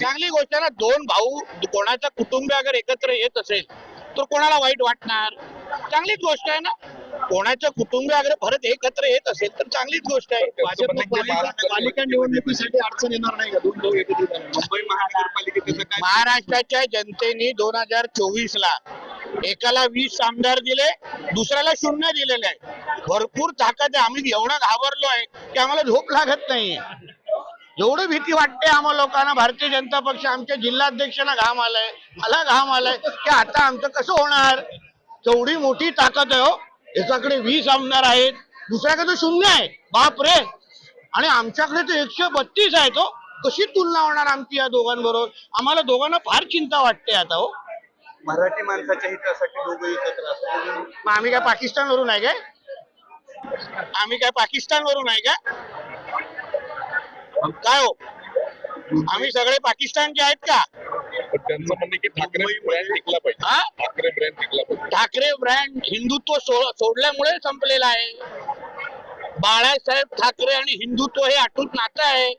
चांगली गोष्ट आहे ना दोन भाऊ कोणाचा कुटुंब अगर एकत्र येत असेल तर कोणाला वाईट वाटणार? चांगलीच गोष्ट आहे ना. कोणाचं कुटुंब अगर परत एकत्र येत असेल तर चांगलीच गोष्ट आहे. भाजप पालिका निवडणुकीसाठी अडचण येणार नाही का? दोन भाऊ एकत्रित आले. मुंबई महानगरपालिकेचं काय महाराष्ट्राच्या जनतेने दोन हजार चोवीस ला एकाला वीस आमदार दिले दुसऱ्याला शून्य दिलेले आहे. भरपूर ताकद आहे. आम्ही एवढं घाबरलो आहे की आम्हाला झोप लागत नाहीये. एवढी भीती वाटते आम्हाला लोकांना. भारतीय जनता पक्ष आमच्या जिल्हाध्यक्षांना घाम आलाय. मला घाम आलाय की आता आमचं कसं होणार? तेवढी मोठी ताकद आहे हो. एकाकडे वीस आमदार आहेत दुसऱ्याकडे शून्य आहे. बाप रे आणि आमच्याकडे तर एकशे बत्तीस आहे तो कशी तुलना होणार आमची या दोघांबरोबर? आम्हाला दोघांना फार चिंता वाटते आता हो. मराठी माणसाच्या हितासाठी दोघं एकत्र मग आम्ही काय पाकिस्तान वरून आहे काय? आम्ही काय पाकिस्तान वरून आहे का? काय हो? आम्ही सगळे पाकिस्तानचे आहेत का? पण त्यांचं म्हणणं की ठाकरे ब्रँड टिकला पाहिजे. हा? ठाकरे ब्रँड टिकला पाहिजे. ठाकरे ब्रँड हिंदुत्व सो- सोडल्यामुळे संपलेला आहे. बाळासाहेब ठाकरे आणि हिंदुत्व हे अटूट नातं आहे.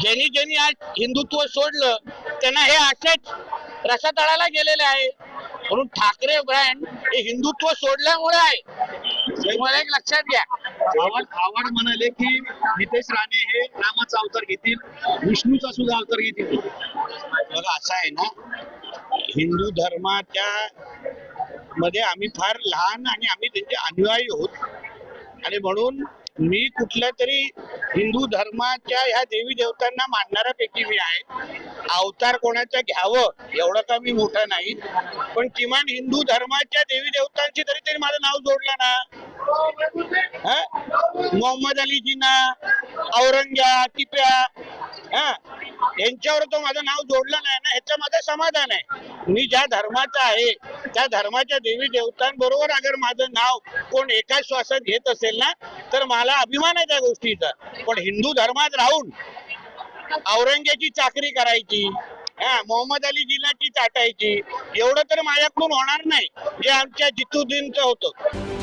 ज्यांनी ज्यांनी आज हिंदुत्व सोडलं त्यांना हे असेच रसातळाला गेलेले आहे. म्हणून ठाकरे ब्रँड हे हिंदुत्व सोडल्यामुळे आहे. हे एक लक्षात घ्या. आव्हाड आव्हाड म्हणाले की नितेश राणे हे रामाचा अवतार घेतील विष्णूचा सुद्धा अवतार घेतील. बघा असं आहे ना? हिंदू धर्माच्या मध्ये आम्ही फार लहान आणि आम्ही त्यांचे अनुयायी होत. आणि म्हणून मी कुठल्या तरी हिंदू धर्माच्या ह्या देवी देवतांना मानणाऱ्यापैकी मी आहे. अवतार कोणाचा घ्यावं एवढं का मी मोठा नाही. पण किमान हिंदू धर्माच्या देवी देवतांची तरी तरी माझं नाव जोडलं ना. मोहम्मद अलीजीना औरंग्या टिप्या हा? यांच्यावर तो माझं नाव जोडलं नाही ना ह्याचं माझं समाधान आहे. मी ज्या धर्माचा आहे त्या धर्माच्या देवी देवतांबरोबर अगर माझं नाव कोण एका श्वासात घेत असेल ना तर मला अभिमान आहे त्या गोष्टीचा. पण हिंदू धर्मात राहून औरंग्याची चाकरी करायची हा? मोहम्मद अली जिल्ह्याची चाटायची एवढं तर माझ्याकडून होणार नाही जे आमच्या जितुद्दीनचं होतं.